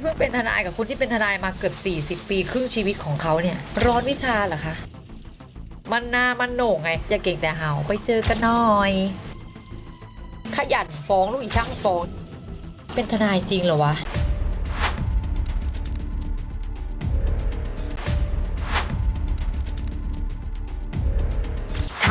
ที่เพิ่งเป็นทนายกับคนที่เป็นทนายมาเกือบ 40 ปี ครึ่งชีวิตของเขาเนี่ย ร้อนวิชาเหรอคะ มันหนามันโหน่งไง อย่าเก่งแต่เห่าไปเจอกันหน่อย ขยันฟ้องลูกอีช่างฟ้อง เป็นทนายจริงเหรอวะ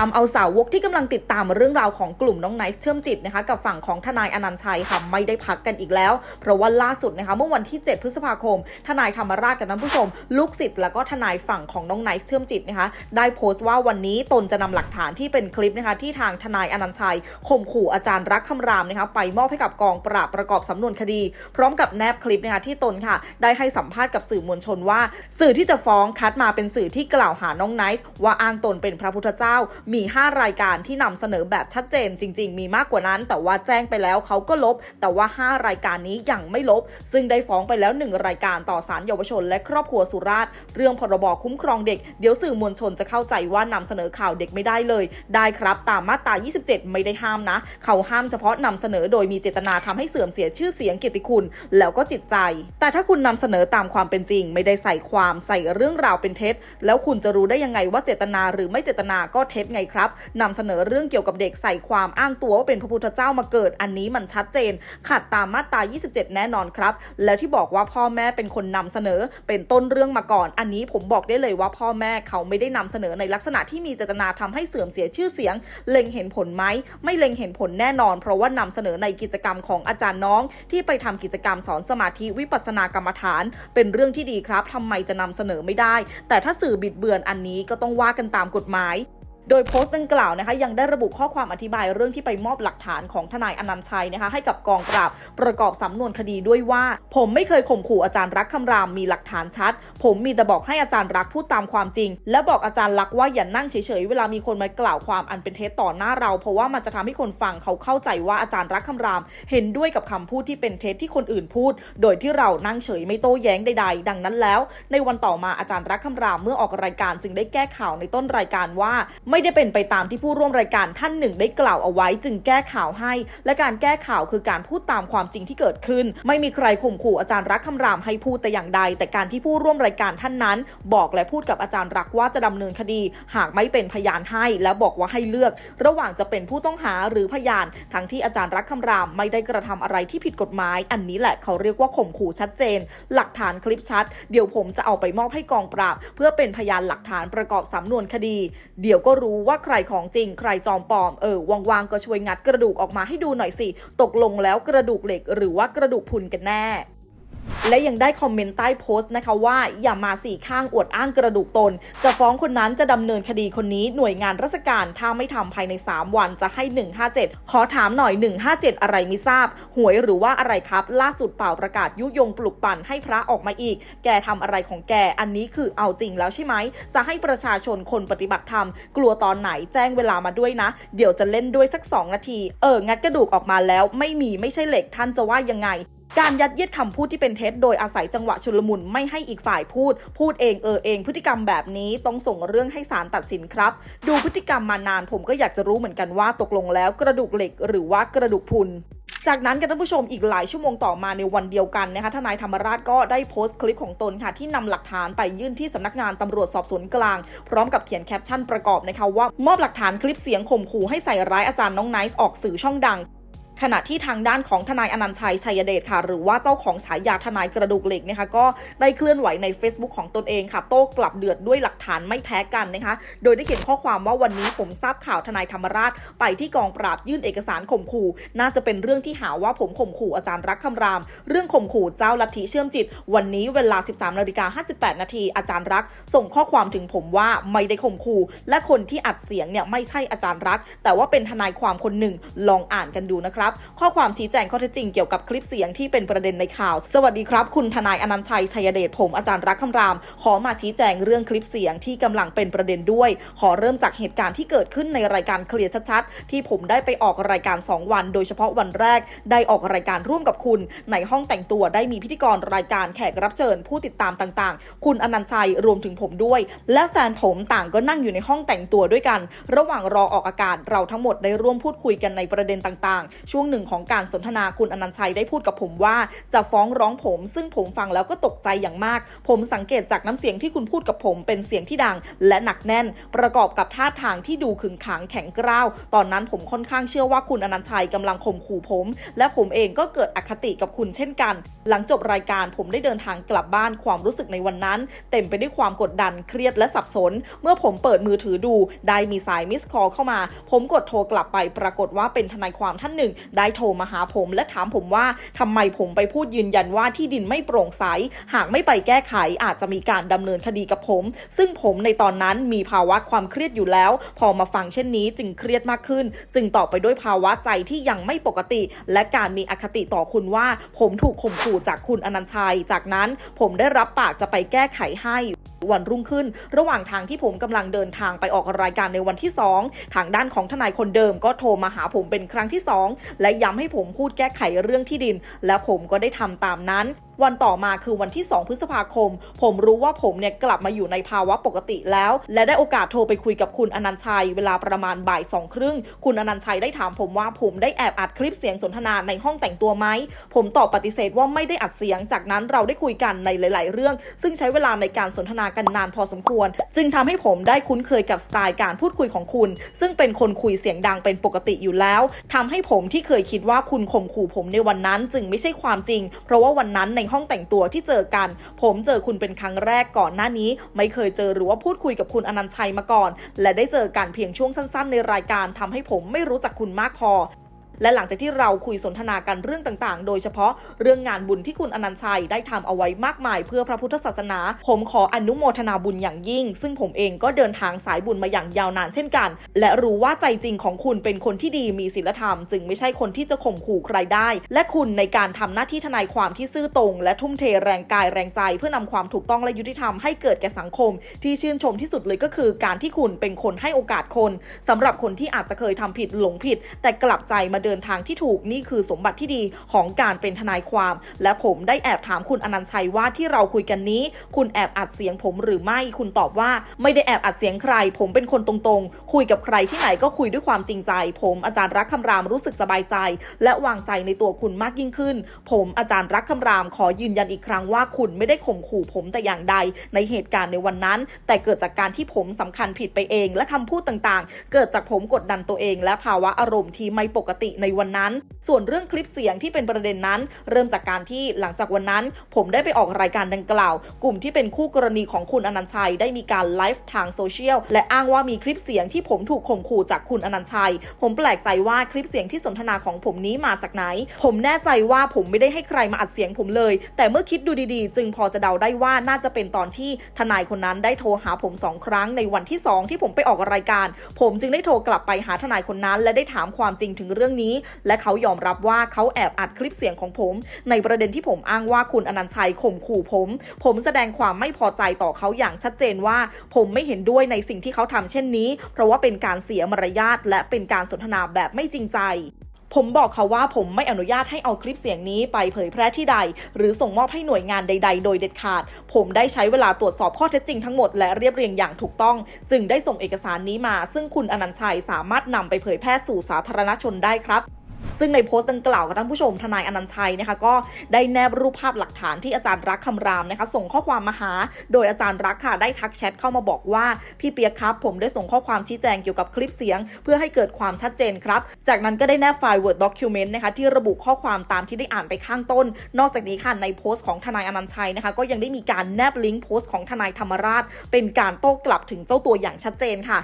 ทำเอาสาวกที่กำลังติดตามเรื่องราวของกลุ่มน้องไนท์เชื่อมจิตนะคะกับฝั่งของทนายอนันต์ชัยค่ะไม่ได้พักกันอีกแล้ว เพราะว่าล่าสุดนะคะเมื่อวันที่ 7 พฤษภาคม ทนายธรรมราชกับท่านผู้ชม ลูกศิษย์แล้วก็ทนายฝั่งของน้องไนท์เชื่อมจิตนะคะได้โพสต์ว่าวันนี้ตนจะนำหลักฐานที่เป็นคลิปนะคะที่ทางทนายอนันต์ชัยข่มขู่อาจารย์รักคำรามนะคะไปมอบให้กับกองปราบประกอบสำนวนคดี พร้อมกับแนบคลิปนะคะที่ตนค่ะ ได้ให้สัมภาษณ์กับสื่อมวลชนว่า สื่อที่จะฟ้องคัดมาเป็นสื่อที่กล่าวหาน้องไนท์ว่าอ้างตนเป็นพระพุทธเจ้ามี 5 รายการที่นำเสนอแบบชัดเจนจริง ๆ มีมากกว่านั้น แต่ว่าแจ้งไปแล้วเขาก็ลบ แต่ว่า 5 รายการนี้ยังไม่ลบ ซึ่งได้ฟ้องไปแล้ว 1 รายการต่อศาลเยาวชน และครอบครัวสุราษฎร์เรื่องพรบคุ้มครองเด็ก เดี๋ยวสื่อมวลชนจะเข้าใจว่านำเสนอข่าวเด็กไม่ได้เลย ได้ครับ ตามมาตรา 27 ไม่ได้ห้ามนะ เขาห้ามเฉพาะนำเสนอโดยมีเจตนาทำให้เสื่อมเสียชื่อเสียงเกียรติคุณ แล้วก็จิตใจ แต่ถ้าคุณนำเสนอตามความเป็นจริง ไม่ได้ใส่ความใส่เรื่องราวเป็นเท็จ แล้วคุณจะรู้ได้ยังไงว่าเจตนาหรือไม่เจตนาก็เท็จไงครับนำเสนอเรื่องเกี่ยวกับเด็กใส่ความอ้างตัวว่าเป็นพระพุทธเจ้ามาเกิด อันนี้มันชัดเจน ขัดตามมาตรา 27 แน่นอนครับ แล้วที่บอกว่าพ่อแม่เป็นคนนำเสนอเป็นต้นเรื่องมาก่อน อันนี้ผมบอกได้เลยว่าพ่อแม่เขาไม่ได้นำเสนอในลักษณะที่มีเจตนาทำให้เสื่อมเสียชื่อเสียง เล็งเห็นผลไหมไม่เล็งเห็นผลแน่นอน เพราะว่านำเสนอในกิจกรรมของอาจารย์น้อง ที่ไปทำกิจกรรมสอนสมาธิวิปัสสนากรรมฐาน เป็นเรื่องที่ดีครับทำไมจะนำเสนอไม่ได้ แต่ถ้าสื่อบิดเบือนอันนี้ก็ต้องว่ากันตามกฎหมาย โดยโพสต์ดังกล่าวนะคะยังได้ระบุข้อความอธิบายเรื่องที่ไปมอบหลักฐานของทนายอนันต์ชัยนะคะให้กับกองปราบประกอบสำนวนคดีด้วยว่า ผมไม่เคยข่มขู่อาจารย์รักคำรามมีหลักฐานชัด ผมมีแต่บอกให้อาจารย์รักพูดตามความจริง และบอกอาจารย์รักว่าอย่านั่งเฉยๆเวลามีคนมากล่าวความอันเป็นเท็จต่อหน้าเรา เพราะว่ามันจะทำให้คนฟังเขาเข้าใจว่าอาจารย์รักคำราม เห็นด้วยกับคำพูดที่เป็นเท็จที่คนอื่นพูด โดยที่เรานั่งเฉยไม่โต้แย้งใด ๆ ดังนั้นแล้ว ในวันต่อมาอาจารย์รักคำรามเมื่อออกรายการจึงได้แก้ข่าวในต้นรายการว่าไม่ได้เป็นไปตามที่ผู้ร่วมรายการท่านหนึ่งได้กล่าวเอาไว้ จึงแก้ข่าวให้ และการแก้ข่าวคือการพูดตามความจริงที่เกิดขึ้น ไม่มีใครข่มขู่อาจารย์รักคำรามให้พูดแต่อย่างใด แต่การที่ผู้ร่วมรายการท่านนั้น บอกและพูดกับอาจารย์รักว่าจะดำเนินคดี หากไม่เป็นพยานให้ และบอกว่าให้เลือก ระหว่างจะเป็นผู้ต้องหาหรือพยาน ทั้งที่อาจารย์รักคำรามไม่ได้กระทำอะไรที่ผิดกฎหมาย อันนี้แหละเขาเรียกว่าข่มขู่ชัดเจน หลักฐานคลิปชัด เดี๋ยวผมจะเอาไปมอบให้กองปราบ เพื่อเป็นพยานหลักฐานประกอบสำนวนคดี เดี๋ยวก็รู้ว่าใครของจริง ใครจอมปลอม เออวางๆก็ช่วยงัดกระดูกออกมาให้ดูหน่อยสิ ตกลงแล้วกระดูกเหล็กหรือว่ากระดูกพุนกันแน่ และยังได้คอมเมนต์ใต้โพสต์นะคะว่าอย่ามาสี่ข้างอวดอ้างกระดูกตน จะฟ้องคนนั้นจะดำเนินคดีคนนี้หน่วยงานราชการถ้าไม่ทำภายใน 3 วันจะให้ 157 ขอถามหน่อย 157 อะไรไม่ทราบ หวยหรือว่าอะไรครับ ล่าสุดเป่าประกาศยุยงปลุกปั่นให้พระออกมาอีก แกทำอะไรของแกอันนี้คือเอาจริงแล้วใช่ไหม จะให้ประชาชนคนปฏิบัติธรรม กลัวตอนไหนแจ้งเวลามาด้วยนะ เดี๋ยวจะเล่นด้วยสัก 2 นาที เอองัดกระดูกออกมาแล้วไม่มีไม่ใช่เหล็กท่านจะว่ายังไง การยัดเยียดคำพูดที่เป็นเท็จโดยอาศัยจังหวะชุลมุนไม่ให้อีกฝ่ายพูด พูดเองเออเอง พฤติกรรมแบบนี้ต้องส่งเรื่องให้ศาลตัดสินครับ ดูพฤติกรรมมานานผมก็อยากจะรู้เหมือนกันว่าตกลงแล้วกระดูกเหล็กหรือว่ากระดูกพุนจากนั้นกันท่านผู้ชมอีกหลายชั่วโมงต่อมาในวันเดียวกันนะคะทนายธรรมราชก็ได้โพสต์คลิปของตนค่ะที่นำหลักฐานไปยื่นที่สำนักงานตำรวจสอบสวนกลาง พร้อมกับเขียนแคปชั่นประกอบนะคะว่ามอบหลักฐานคลิปเสียงข่มขู่ให้ใส่ร้ายอาจารย์น้องไนซ์ออกสื่อช่องดัง ขณะที่ทางด้านของทนายอนันต์ชัยชัยเดชค่ะ หรือว่าเจ้าของฉายาทนายกระดูกเหล็กนะคะก็ได้เคลื่อนไหวใน Facebook ของตนเองค่ะ โต้กลับเดือดด้วยหลักฐานไม่แพ้กันนะคะ โดยได้เขียนข้อความว่าวันนี้ผมทราบข่าวทนายธรรมราช ไปที่กองปราบยื่นเอกสารข่มขู่ น่าจะเป็นเรื่องที่หาว่าผมข่มขู่อาจารย์รักคำราม เรื่องข่มขู่เจ้าลัทธิเชื่อมจิต วันนี้เวลา 13นาฬิกา58นาทีอาจารย์รัก ส่งข้อความถึงผมว่าไม่ได้ข่มขู่ และคนที่อัดเสียงเนี่ยไม่ใช่อาจารย์รัก แต่ว่าเป็นทนายความคนหนึ่งลองอ่านกันดูนะครับข้อความชี้แจงข้อเท็จจริงเกี่ยวกับคลิปเสียงที่เป็นประเด็นในข่าว สวัสดีครับ คุณทนายอนันต์ชัยชัยเดชผมอาจารย์รักคำราม ขอมาชี้แจงเรื่องคลิปเสียงที่กำลังเป็นประเด็นด้วย ขอเริ่มจากเหตุการณ์ที่เกิดขึ้นในรายการเคลียร์ชัดๆ ที่ผมได้ไปออกรายการ 2 วัน โดยเฉพาะวันแรก ได้ออกรายการร่วมกับคุณ ในห้องแต่งตัวได้มีพิธีกรรายการแขกรับเชิญ ผู้ติดตามต่างๆ คุณอนันต์ชัยรวมถึงผมด้วย และแฟนผมต่างก็นั่งอยู่ในห้องแต่งตัวด้วยกัน ระหว่างรอออกอากาศเราทั้งหมดได้ร่วมพูดคุยกันในประเด็นต่างๆช่วช่วงหนึ่งของการสนทนาคุณอนันต์ชัยได้พูดกับผมว่า จะฟ้องร้องผม ซึ่งผมฟังแล้วก็ตกใจอย่างมาก ผมสังเกตจากน้ำเสียงที่คุณพูดกับผมเป็นเสียงที่ดัง และหนักแน่น ประกอบกับท่าทางที่ดูขึงขังแข็งกร้าว ตอนนั้นผมค่อนข้างเชื่อว่าคุณอนันต์ชัยกำลังข่มขู่ผม และผมเองก็เกิดอคติกับคุณเช่นกัน หลังจบรายการผมได้เดินทางกลับบ้านความรู้สึกในวันนั้น เต็มไปด้วยความกดดันเครียดและสับสน เมื่อผมเปิดมือถือดู ได้มีสายมิสคอลเข้ามา ผมกดโทรกลับไปปรากฏว่าเป็นทนายความท่านหนึ่งได้โทรมาหาผมและถามผมว่าทำไมผมไปพูดยืนยันว่าที่ดินไม่โปร่งใส หากไม่ไปแก้ไขอาจจะมีการดำเนินคดีกับผม ซึ่งผมในตอนนั้นมีภาวะความเครียดอยู่แล้ว พอมาฟังเช่นนี้จึงเครียดมากขึ้น จึงตอบไปด้วยภาวะใจที่ยังไม่ปกติ และการมีอคติต่อคุณว่า ผมถูกข่มขู่จากคุณอนันต์ชัย จากนั้นผมได้รับปากจะไปแก้ไขให้ วันรุ่งขึ้น ระหว่างทางที่ผมกำลังเดินทางไปออกรายการในวันที่ 2 ทางด้านของทนายคนเดิมก็โทรมาหาผมเป็นครั้งที่ 2 และย้ำให้ผมพูดแก้ไขเรื่องที่ดิน และผมก็ได้ทำตามนั้น วันต่อมาคือวันที่ 2 พฤษภาคม ผมรู้ว่าผมเนี่ยกลับมาอยู่ในภาวะปกติแล้ว และได้โอกาสโทรไปคุยกับคุณอนันต์ชัย เวลาประมาณบ่ายสองครึ่ง คุณอนันต์ชัยได้ถามผมว่าผมได้แอบอัดคลิปเสียงสนทนาในห้องแต่งตัวไหม ผมตอบปฏิเสธว่าไม่ได้อัดเสียง จากนั้นเราได้คุยกันในหลาย ๆ เรื่อง ซึ่งใช้เวลาในการสนทนากันนานพอสมควร จึงทำให้ผมได้คุ้นเคยกับสไตล์การพูดคุยของคุณ ซึ่งเป็นคนคุยเสียงดังเป็นปกติอยู่แล้วทำให้ผมที่เคยคิดว่าคุณข่มขู่ผมในวันนั้น จึงไม่ใช่ความจริง เพราะว่าวันนั้นในห้องแต่งตัวที่เจอกัน ผมเจอคุณเป็นครั้งแรกก่อนหน้านี้ ไม่เคยเจอหรือว่าพูดคุยกับคุณอนันต์ชัยมาก่อน และได้เจอกันเพียงช่วงสั้น ๆ ในรายการทำให้ผมไม่รู้จักคุณมากพอ และหลังจากที่เราคุยสนทนากันเรื่องต่างๆ โดยเฉพาะเรื่องงานบุญที่คุณอนันต์ชัยได้ทำเอาไว้มากมาย เพื่อพระพุทธศาสนา ผมขออนุโมทนาบุญอย่างยิ่ง ซึ่งผมเองก็เดินทางสายบุญมาอย่างยาวนานเช่นกัน และรู้ว่าใจจริงของคุณเป็นคนที่ดีมีศีลธรรม จึงไม่ใช่คนที่จะข่มขู่ใครได้ และคุณในการทำหน้าที่ทนายความที่ซื่อตรง และทุ่มเทแรงกายแรงใจ เพื่อนำความถูกต้องและยุติธรรมให้เกิดแก่สังคม ที่ชื่นชมที่สุดเลยก็คือ การที่คุณเป็นคนให้โอกาสคนสำหรับคนที่อาจจะเคยทำผิดหลงผิด แต่กลับใจมาเดิดินทางที่ถูกนี่คือสมบัติที่ดีของการเป็นทนายความ และผมได้แอบถามคุณอนันต์ชัยว่าที่เราคุยกันนี้ คุณแอบอัดเสียงผมหรือไม่คุณตอบว่า ไม่ได้แอบอัดเสียงใคร ผมเป็นคนตรงๆ คุยกับใครที่ไหนก็คุยด้วยความจริงใจ ผมอาจารย์รักคำรามรู้สึกสบายใจ และวางใจในตัวคุณมากยิ่งขึ้น ผมอาจารย์รักคำรามขอยืนยันอีกครั้งว่าคุณไม่ได้ข่มขู่ผมแต่อย่างใด ในเหตุการณ์ในวันนั้น แต่เกิดจากการที่ผมสำคัญผิดไปเอง และคำพูดต่างๆ เกิดจากผมกดดันตัวเอง และภาวะอารมณ์ที่ไม่ปกติในวันนั้น ส่วนเรื่องคลิปเสียงที่เป็นประเด็นนั้น เริ่มจากการที่หลังจากวันนั้น ผมได้ไปออกรายการดังกล่าว กลุ่มที่เป็นคู่กรณีของคุณอนันต์ชัยได้มีการไลฟ์ทางโซเชียลและอ้างว่ามีคลิปเสียงที่ผมถูกข่มขู่จากคุณอนันต์ชัย ผมแปลกใจว่าคลิปเสียงที่สนทนาของผมนี้มาจากไหน ผมแน่ใจว่าผมไม่ได้ให้ใครมาอัดเสียงผมเลย แต่เมื่อคิดดูดีๆ จึงพอจะเดาได้ว่าน่าจะเป็นตอนที่ทนายคนนั้นได้โทรหาผมสองครั้งในวันที่สองที่ผมไปออกรายการ ผมจึงได้โทรกลับไปหาทนายคนนั้น และได้ถามความจริงถึงเรื่องนี้และเขายอมรับว่าเขาแอบอัดคลิปเสียงของผม ในประเด็นที่ผมอ้างว่าคุณอนันต์ชัยข่มขู่ผม ผมแสดงความไม่พอใจต่อเขาอย่างชัดเจนว่า ผมไม่เห็นด้วยในสิ่งที่เขาทำเช่นนี้ เพราะว่าเป็นการเสียมารยาทและเป็นการสนทนาแบบไม่จริงใจ ผมบอกเขาว่าผมไม่อนุญาตให้เอาคลิปเสียงนี้ไปเผยแพร่ที่ใด หรือส่งมอบให้หน่วยงานใด ๆ โดยเด็ดขาด ผมได้ใช้เวลาตรวจสอบข้อเท็จจริงทั้งหมดและเรียบเรียงอย่างถูกต้อง จึงได้ส่งเอกสารนี้มา ซึ่งคุณอนันต์ชัยสามารถนำไปเผยแพร่สู่สาธารณชนได้ครับ ซึ่งในโพสต์ดังกล่าวค่ะท่านผู้ชมทนายอนันชัยนะคะก็ได้แนบรูปภาพหลักฐานที่อาจารย์รักคำรามนะคะส่งข้อความมาหา โดยอาจารย์รักค่ะได้ทักแชทเข้ามาบอกว่าพี่เปียกครับ ผมได้ส่งข้อความชี้แจงเกี่ยวกับคลิปเสียง เพื่อให้เกิดความชัดเจนครับ จากนั้นก็ได้แนบไฟล์ Word Document นะคะที่ระบุข้อความตามที่ได้อ่านไปข้างต้น นอกจากนี้ค่ะในโพสต์ของทนายอนันชัยนะคะก็ยังได้มีการแนบลิงก์โพสต์ของทนายธรรมราช เป็นการโต้กลับถึงเจ้าตัวอย่างชัดเจนค่ะ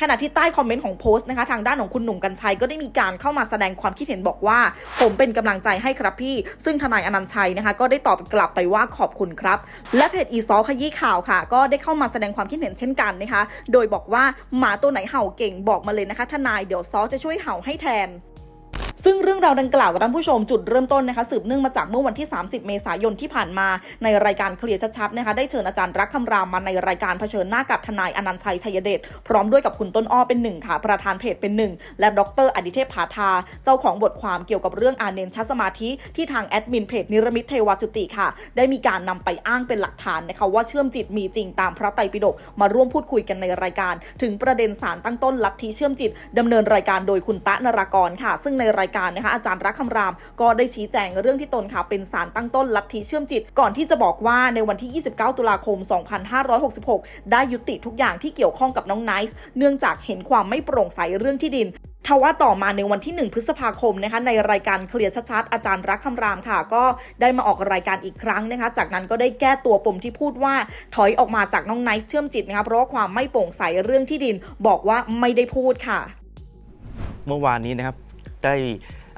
ขณะที่ใต้คอมเมนต์ของโพสต์นะคะ ทางด้านของคุณหนุ่มกัญชัยก็ได้มีการเข้ามาแสดงความคิดเห็นบอกว่า ผมเป็นกำลังใจให้ครับพี่ ซึ่งทนายอนันต์ชัยนะคะ ก็ได้ตอบกลับไปว่าขอบคุณครับ และเพจอีซอขยี้ข่าวค่ะ ก็ได้เข้ามาแสดงความคิดเห็นเช่นกันนะคะ โดยบอกว่าหมาตัวไหนเห่าเก่งบอกมาเลยนะคะ ทนายเดี๋ยวซอจะช่วยเห่าให้แทน ซึ่งเรื่องราวดังกล่าวกับท่านผู้ชมจุดเริ่มต้นนะคะสืบเนื่องมาจากเมื่อวันที่ 30 เมษายนที่ผ่านมา ในรายการเคลียร์ชัดๆนะคะได้เชิญอาจารย์รักคำรามมาในรายการเผชิญหน้ากับทนายอนันต์ชัยชัยเดชพร้อมด้วยกับคุณต้นอ้อเป็นหนึ่งค่ะประธานเพจเป็นหนึ่งและดรอดิเทพผาทา เจ้าของบทความเกี่ยวกับเรื่องอาเนนชัสมาธิที่ทางแอดมินเพจนิรมิตเทวจุติค่ะ ได้มีการนำไปอ้างเป็นหลักฐานนะคะว่าเชื่อมจิตมีจริงตามพระไตรปิฎกมาร่วมพูดคุยกันในรายการ ถึงประเด็นสารตั้งต้นลัทธิเชื่อมจิตดำเนินรายการโดยคุณตะนรากรค่ะ ซึ่งในรายายการนะคะอาจารย์รักคำราม ก็ได้ชี้แจงเรื่องที่ตนค่ะเป็นสารตั้งต้นลัทธิเชื่อมจิต ก่อนที่จะบอกว่าในวันที่ 29 ตุลาคม 2566 ได้ยุติทุกอย่างที่เกี่ยวข้องกับน้องไนซ์เนื่องจากเห็นความไม่โปร่งใสเรื่องที่ดินทว่าต่อมาในวันที่ 1 พฤษภาคมนะคะในรายการเคลียร์ชัดๆอาจารย์รักคำรามค่ะ ก็ได้มาออกรายการอีกครั้งนะคะ จากนั้นก็ได้แก้ตัวปมที่พูดว่าถอยออกมาจากน้องไนซ์เชื่อมจิตนะคะเพราะว่าความไม่โปร่งใสเรื่องที่ดิน บอกว่าไม่ได้พูดค่ะ เมื่อวานนี้นะครับ ได้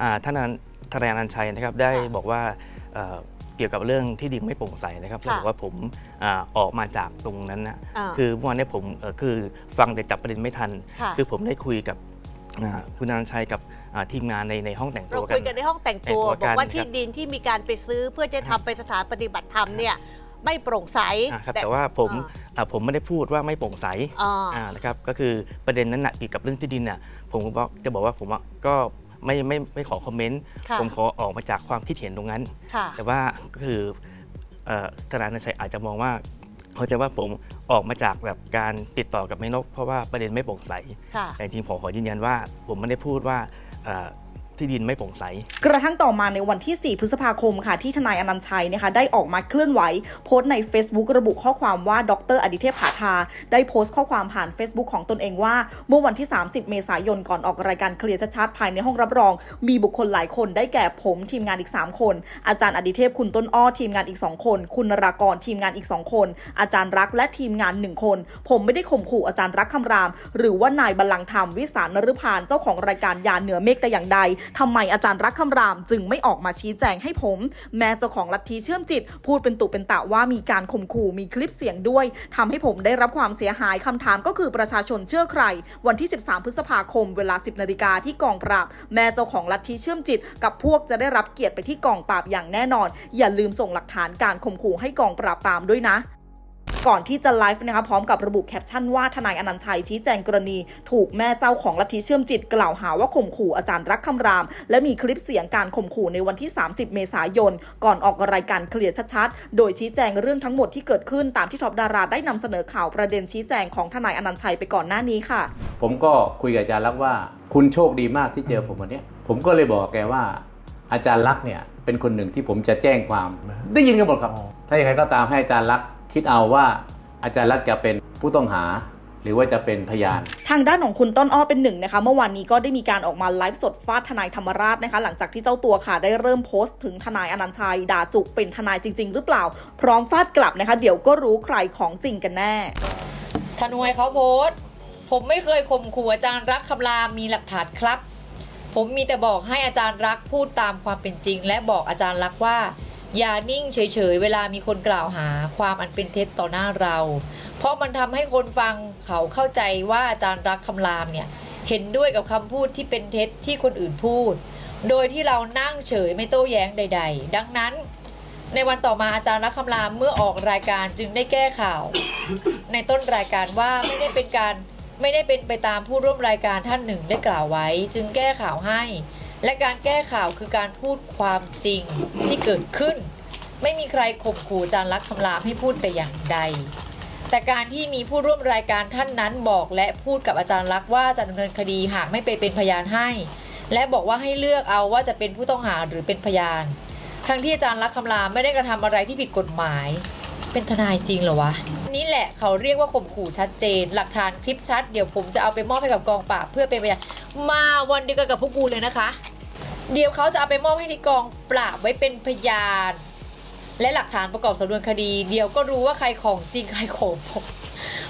อ่าท่านนันทนายอนันต์ชัยนะครับได้ค่ะบอกว่าเอ่อเกี่ยวกับเรื่องที่ดินไม่โปร่งใสนะครับค่ะแล้วบอกว่าผมอาออกมาจากตรงนั้นนะอ่าคือเมื่อวานเนี้ผมเอ่อคือฟังแต่จับประเด็นไม่ทันค่ะคือผมได้คุยกับอ่าคุณอนันต์ชัยกับอ่าทีมงานในในห้องแต่งตัเราวกัคุยกันในห้องแต่งตัวแต่งตัวบกัอนกว่าครับที่ดินที่มีการไปซื้อเพื่อจะทำเป็นสถานปฏิบัติธรรมเนี่ยไม่โปร่งใสอ่าครับแต่ว่าผมอ่าผมไม่ได้พูดว่าไม่โปร่งใสอ่าอ่านะครับก็คือประเด็นนั้นนะเกี่ยวกับเรื่องที่ดินน่ะผมก็บอกจะบอกว่าผมอะก็ ไม่ไม่ไม่ขอคอมเมนต์ค่ะผมขอออกมาจากความคิดเห็นตรงนั้น ค่ะ แต่ว่าก็คือเอ่อทนายอนันต์ชัยอาจจะมองว่าเขาใจะว่าผมออกมาจากแบบการติดต่อกับแม่นก เพราะว่าประเด็นไม่โปร่งใส ค่ะ แต่จริงๆผมขอยืนยันว่าผมไม่ได้พูดว่าเอ่อ ที่ดินไม่โปร่งใส กระทั่งต่อมาในวันที่ 4 พฤษภาคมค่ะ ที่ทนายอนันต์ชัยนะคะได้ออกมาเคลื่อนไหว โพสต์ใน Facebook ระบุข้อความว่าดรอดิเทพผาทา ได้โพสต์ข้อความผ่าน Facebook ของตนเองว่า เมื่อวันที่ 30 เมษายนก่อนออกรายการเคลียร์ชัดๆภายในห้องรับรอง มีบุคคลหลายคนได้แก่ผมทีมงานอีก 3 คน อาจารย์อดิเทพคุณต้นอ้อทีมงานอีก 2 คน คุณนรากรทีมงานอีก 2 คน อาจารย์รักและทีมงาน 1 คน ผมไม่ได้ข่มขู่อาจารย์รักคำราม หรือว่านายบัลลังก์ธรรมวิสารนฤพานเจ้าของรายการยาเหนือเมฆแต่อย่างใดทำไมอาจารย์รักคำรามจึงไม่ออกมาชี้แจงให้ผม แม้เจ้าของลัทธิเชื่อมจิต พูดเป็นตุเป็นตะว่ามีการข่มขู่มีคลิปเสียงด้วยทำให้ผมได้รับความเสียหายคำถามก็คือประชาชนเชื่อใคร วันที่ 13 พฤษภาคม เวลา 10นาฬิกาที่กองปราบ แม่เจ้าของลัทธิเชื่อมจิต กับพวกจะได้รับเกียรติไปที่กองปราบอย่างแน่นอน อย่าลืมส่งหลักฐานการข่มขู่ให้กองปราบปรามด้วยนะ ก่อนที่จะไลฟ์นะคะพร้อมกับระบุแคปชั่นว่าทนายอนันต์ชัยชี้แจงกรณี ถูกแม่เจ้าของลัทธิเชื่อมจิตกล่าวหาว่าข่มขู่อาจารย์รักคำราม และมีคลิปเสียงการข่มขู่ในวันที่ 30 เมษายน ก่อนออกรายการเคลียร์ชัดๆ โดยชี้แจงเรื่องทั้งหมดที่เกิดขึ้นตามที่ท็อปดาราได้นำเสนอข่าวประเด็นชี้แจงของทนายอนันต์ชัยไปก่อนหน้านี้ค่ะ ผมก็คุยกับอาจารย์ลักษณ์ว่า คุณโชคดีมากที่เจอผมวันเนี้ยผมก็เลยบอกแกว่า อาจารย์ลักษณ์เนี่ยเป็นคนหนึ่งที่ผมจะแจ้งความ ได้ยินกันหมดครับ ถ้าอย่างไรก็ตามให้อาจารย์ลักษณ์ คิดเอาว่าอาจารย์ลักษณ์จะเป็นผู้ต้องหาหรือว่าจะเป็นพยาน ทางด้านของคุณต้นอ้อเป็นหนึ่งนะคะ เมื่อวานนี้ก็ได้มีการออกมาไลฟ์สดฟาดทนายธรรมราชนะคะ หลังจากที่เจ้าตัวค่ะได้เริ่มโพสต์ถึงทนายอนันต์ชัยด่าจุกเป็นทนายจริง ๆ หรือเปล่า พร้อมฟาดกลับนะคะ เดี๋ยวก็รู้ใครของจริงกันแน่ทนวยเขาโพสต์ผมไม่เคยข่มขู่อาจารย์รักคำรามมีหลักฐานครับ ผมมีแต่บอกให้อาจารย์รักพูดตามความเป็นจริง และบอกอาจารย์รักว่า อย่านิ่งเฉยๆ เวลามีคนกล่าวหาความอันเป็นเท็จต่อหน้าเรา เพราะมันทำให้คนฟังเขาเข้าใจว่าอาจารย์รักคำรามเนี่ยเห็นด้วยกับคำพูดที่เป็นเท็จที่คนอื่นพูด โดยที่เรานั่งเฉยไม่โต้แย้งใด ๆ ดังนั้น ในวันต่อมาอาจารย์รักคำรามเมื่อออกรายการจึงได้แก้ข่าว ในต้นรายการว่าไม่ได้เป็นการไม่ได้เป็นไปตามผู้ร่วมรายการท่านหนึ่งได้กล่าวไว้ จึงแก้ข่าวให้ และการแก้ข่าวคือการพูดความจริงที่เกิดขึ้น ไม่มีใครข่มขู่อาจารย์รักคำรามให้พูดแต่อย่างใด แต่การที่มีผู้ร่วมรายการท่านนั้นบอกและพูดกับอาจารย์รักษณ์ว่าจะดำเนินคดีหากไม่ไปเป็นพยานให้ และบอกว่าให้เลือกเอาว่าจะเป็นผู้ต้องหาหรือเป็นพยาน ทั้งที่อาจารย์รักคำรามไม่ได้กระทำอะไรที่ผิดกฎหมาย เป็นทนายจริงเหรอวะนี่แหละเขาเรียกว่าข่มขู่ชัดเจน หลักฐานคลิปชัด เดี๋ยวผมจะเอาไปมอบให้กับกองปราบเพื่อเป็นพยานมาวันเดียวกันกับพวกกูเลยนะคะ เดี๋ยวเขาจะเอาไปมอบให้ที่กองปราบไว้เป็นพยาน และหลักฐานประกอบสำนวนคดี เดี๋ยวก็รู้ว่าใครของจริงใครของ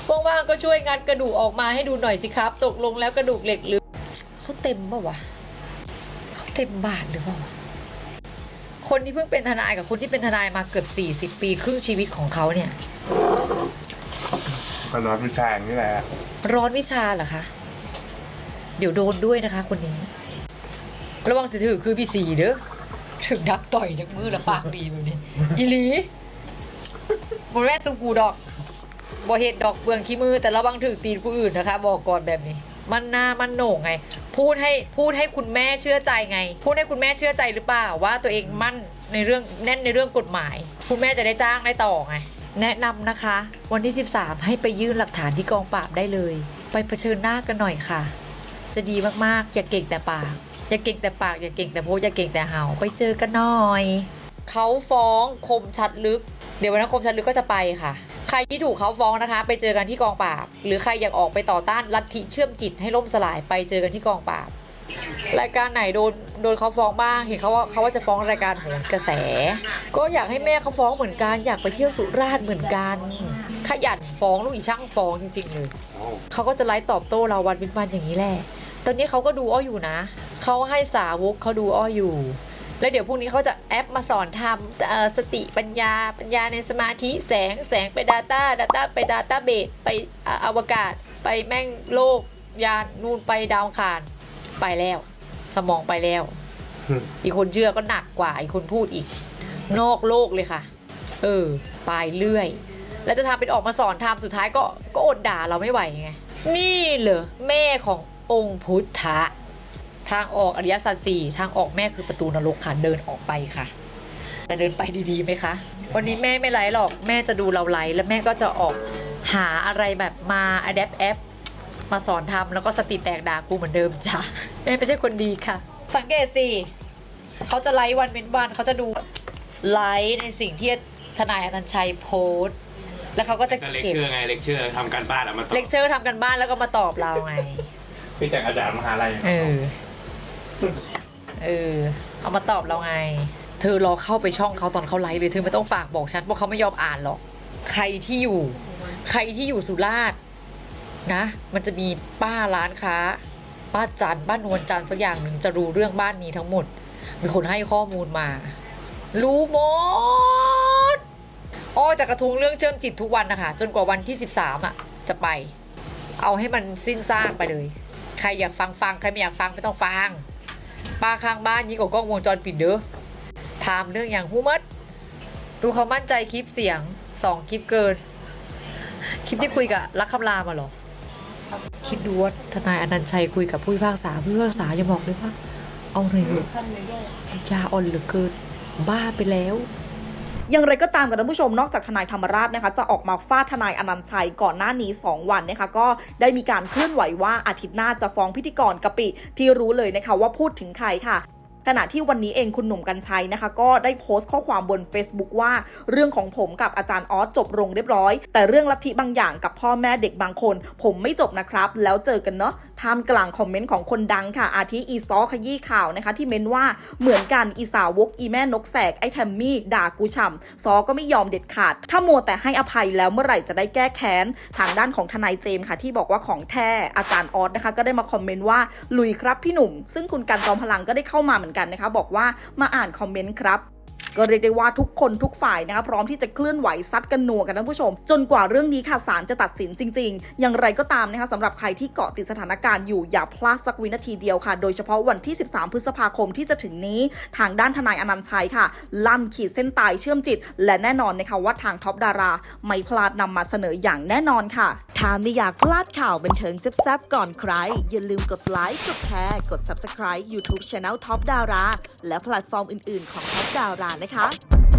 ปลอมว่างๆก็ช่วยงานกระดูกออกมาให้ดูหน่อยสิครับ ตกลงแล้วกระดูกเหล็กหรือเขาเต็มปะวะเขาเต็มบาทหรือเปล่าวะคนที่เพิ่งเป็นทนายกับคนที่เป็นทนายมาเกือบ 40 ปีครึ่งชีวิตของเขาเนี่ยก็ร้อนผู้ชายนี่แหละร้อนวิชาเหรอคะ เดี๋ยวโดนด้วยนะคะ คนนี้ ระวังสิถือคือพี่สีเด้อถึงดักต่อยจากมือและปากดีแบบนี้อีหลีบนแม่สุกูดอกบ่เห็ดดอกเบืองขี้มือแต่ระวังถือตีนผู้อื่นนะคะ บอกก่อนแบบนี้ มันหน้ามันโหน่งไง พูดให้พูดให้คุณแม่เชื่อใจไง พูดให้คุณแม่เชื่อใจหรือเปล่าว่าตัวเองมั่นในเรื่องแน่นในเรื่องกฎหมาย คุณแม่จะได้จ้างได้ต่อไง แนะนำนะคะ วันที่ 13 ให้ไปยื่นหลักฐานที่กองปราบได้เลย ไปเผชิญหน้ากันหน่อยค่ะ จะดีมากๆอย่าเก่งแต่ปาก อย่าเก่งแต่ปากอย่าเก่งแต่โพสอย่าเก่งแต่เห่าไปเจอกันหน่อยเขาฟ้องคมชัดลึก เดี๋ยววันนั้นคมชัดลึกก็จะไปค่ะ ใครที่ถูกเขาฟ้องนะคะ ไปเจอกันที่กองปราบ หรือใครอยากออกไปต่อต้านลัทธิเชื่อมจิตให้ล่มสลายไปเจอกันที่กองปราบรายการไหนโดนโดนเขาฟ้องบ้างเห็นเขาว่าเขาว่าจะฟ้องรายการโหนกระแส ก็อยากให้แม่เขาฟ้องเหมือนกันอยากไปเที่ยวสุราษฎร์เหมือนกัน ขยันฟ้องลูกอีช่างฟ้องจริงๆเลยเขาก็จะไลฟ์ตอบโต้เราวันเป็นวันอย่างนี้แหละตอนนี้เขาก็ดูอ้ออยู่นะ เขาให้สาวกเขาดูอ้ออยู่ แล้วเดี๋ยวพรุ่งนี้เขาจะแอปมาสอนทำอ่อสติปัญญาปัญญาในสมาธิแสงแสงไป Data Data ไป Data b a s e ไปอาอวกาศ ไปแม่งโลกยานนู่นไปดาวคารไปแล้ว สมองไปแล้ว อีกคนเชื่อก็หนักกว่า อีกคนพูดอีก นอกโลกเลยค่ะ เออไปเรื่อย แล้วจะทำเป็นออกมาสอนทำสุดท้ายก็ก็อดด่าเราไม่ไหวไง นี่เหรอแม่ขององค์พุทธะ ทางออกอริยสัจสี่ทางออกแม่คือประตูนรกค่ะเดินออกไปค่ะแต่เดินไปดีๆไหมคะ วันนี้แม่ไม่ไลฟ์หรอกแม่จะดูเราไลฟ์แล้วแม่ก็จะออกหาอะไรแบบมาอัดแอปแอปมาสอนทำแล้วก็สติแตกด่ากูเหมือนเดิมจ้ะแม่ไม่ใช่คนดีค่ะ สังเกตสิเขาจะไลฟ์วันเป็นวันเขาจะดูไลฟ์ในสิ่งที่ทนายอนันต์ชัยโพสต์แล้วเขาก็จะก็เลคเก็บเชอร์ไงเลคเชอร์ทำการบ้านอะมาตอบเลคเชอร์ทำกันบ้านแล้วก็มาตอบเราไงคือจากอาจารย์มหาลัยเออ เออเอามาตอบเราไง เธอรอเข้าไปช่องเขาตอนเขาไลฟ์เลยเธอไม่ต้องฝากบอกฉันเพราะเขาไม่ยอมอ่านหรอก ใครที่อยู่ ใครที่อยู่สุราษฎร์นะ มันจะมีป้าร้านค้า ป้าจันป้านวลจันสักอย่างหนึ่งจะรู้เรื่องบ้านนี้ทั้งหมด มีคนให้ข้อมูลมา รู้หมดอ้อจะกระทุ้งเรื่องเชื่อมจิตทุกวันนะคะจนกว่าวันที่ 13อะ จะไป เอาให้มันสิ้นซากไปเลย ใครอยากฟังฟังใครไม่อยากฟังไม่ต้องฟัง ป้าข้างบ้านยิ่งกว่ากล้องวงจรปิดเด้อถามเรื่องอย่างหู้มัดดูเขามั่นใจคลิปเสียงสองคลิปเกิน คลิปที่คุยกับรักคำรามมาหรอ คิดดูว่าทนายอนันต์ชัยคุยกับผู้พิพากษาผู้พิพากษายังบอกเลยว่า เอาเลยเถอะยาอ่อนเหลือเกินบ้าไปแล้ว อย่างไรก็ตามกับท่านผู้ชมนอกจากทนายธรรมราชนะคะจะออกมาฟาดทนายอนันต์ชัยก่อนหน้านี้ 2 วันนะคะก็ได้มีการเคลื่อนไหวว่าอาทิตย์หน้าจะฟ้องพิธีกรกะปิ ที่รู้เลยนะคะว่าพูดถึงใครค่ะขณะที่วันนี้เองคุณหนุ่มกัญชัยนะคะ ก็ได้โพสต์ข้อความบน Facebook ว่า เรื่องของผมกับอาจารย์ออสจบลงเรียบร้อย แต่เรื่องลัทธิบางอย่างกับพ่อแม่เด็กบางคน ผมไม่จบนะครับ แล้วเจอกันเนาะท่ามกลางคอมเมนต์ของคนดังค่ะ อาทิอีซอขยี้ข่าวนะคะ ที่เม้นว่าเหมือนกันอีสาวกอีแม่นกแสกไอ้แทมมี่ด่ากูช่ำซอก็ไม่ยอมเด็ดขาด ถ้ามัวแต่ให้อภัยแล้วเมื่อไหร่จะได้แก้แค้น ทางด้านของทนายเจมส์ค่ะ ที่บอกว่าของแท้อาจารย์ออสนะคะ ก็ได้มาคอมเมนต์ว่าลุยครับพี่หนุ่ม ซึ่งคุณกันจอมพลังก็ได้เข้ามาเหมือนกันนะคะ บอกว่ามาอ่านคอมเมนต์ครับ ก็เรียกได้ว่าทุกคนทุกฝ่ายนะคะพร้อมที่จะเคลื่อนไหวซัดกันหนัวกันท่านผู้ชม จนกว่าเรื่องนี้ค่ะศาลจะตัดสินจริง ๆ อย่างไรก็ตามนะคะสำหรับใครที่เกาะติดสถานการณ์อยู่อย่าพลาดสักวินาทีเดียวค่ะ โดยเฉพาะวันที่ 13 พฤษภาคมที่จะถึงนี้ ทางด้านทนายอนันต์ชัยค่ะ ลั่นขีดเส้นตายเชื่อมจิต และแน่นอนนะคะว่าทางท็อปดารา ไม่พลาดนำมาเสนออย่างแน่นอนค่ะถ้าไม่อยากพลาดข่าวบันเทิงแซ่บๆก่อนใคร อย่าลืมกดไลค์กดแชร์ กด Subscribe YouTube Channel Top Dara และแพลตฟอร์มอื่นๆของ Top Dara Avatar.